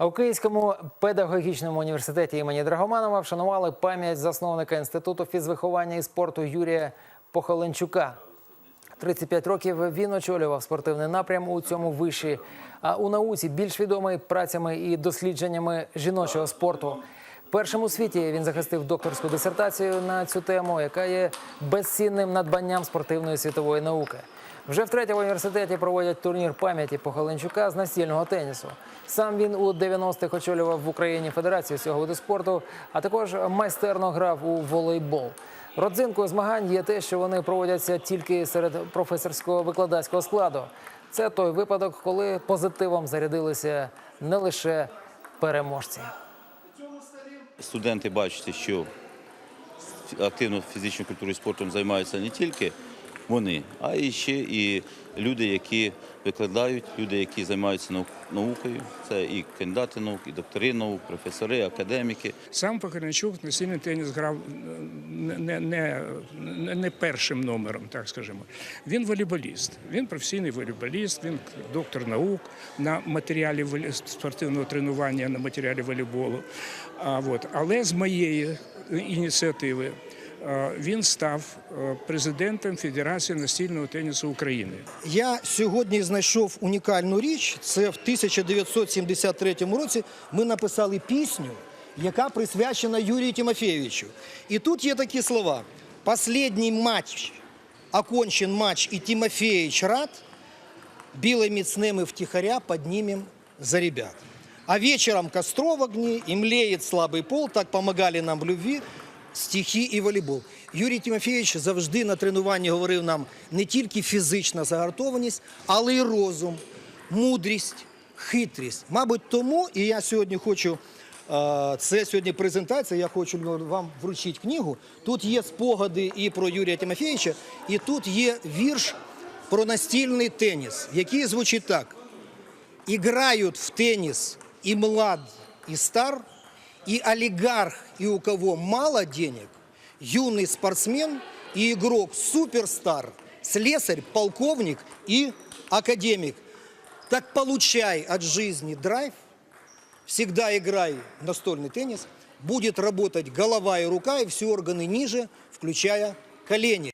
А у Київському педагогічному університеті імені Драгоманова вшанували пам'ять засновника інституту фізвиховання і спорту Юрія Похоленчука. 35 років він очолював спортивний напрям у цьому виші. А у науці більш відомий працями і дослідженнями жіночого спорту. Першим у світі він захистив докторську дисертацію на цю тему, яка є безцінним надбанням спортивної світової науки. Вже втретє в університеті проводять турнір пам'яті Похоленчука з настільного тенісу. Сам він у 90-х очолював в Україні федерацію цього виду спорту, а також майстерно грав у волейбол. Родзинкою змагань є те, що вони проводяться тільки серед професорського викладацького складу. Це той випадок, коли позитивом зарядилися не лише переможці. Студенти бачите, що активно фізичною культурою і спортом займаються не тільки вони, а і ще і люди, які викладають, люди, які займаються наукою. Це і кандидати наук, і доктори наук, професори, академіки. Сам Покоренчук настільний теніс грав не, не, не, не першим номером, так скажімо. Він волейболіст. Він професійний волейболіст, він доктор наук на матеріалі спортивного тренування, на матеріалі волейболу. А, от. Але з моєї ініціативи е, він став е, президентом Федерації настільного тенісу України. Я сьогодні знайшов унікальну річ. Це в 1973 році ми написали пісню, яка присвячена Юрію Тимофійовичу. І тут є такі слова: Последній матч, окончен матч, і Тимофеевич рад, білими цнеми втихаря поднимем за ребят. А вечером костров в огне, и млеет слабый пол, так помогали нам в любві стихи і волейбол. Юрій Тимофійович завжди на тренуванні говорив нам не тільки фізична загартованість, але й розум, мудрість, хитрість. Мабуть, тому і я сьогодні хочу. Це сьогодні презентація. Я хочу вам вручити книгу. Тут є спогади і про Юрія Тимофійовича, і тут є вірш про настільний теніс, який звучить так: играют в теннис и млад, и стар, и олигарх, и у кого мало денег, юный спортсмен и игрок суперстар, слесарь, полковник и академик. Так получай от жизни драйв, всегда играй настольный теннис, будет работать голова и рука, и все органы ниже, включая колени.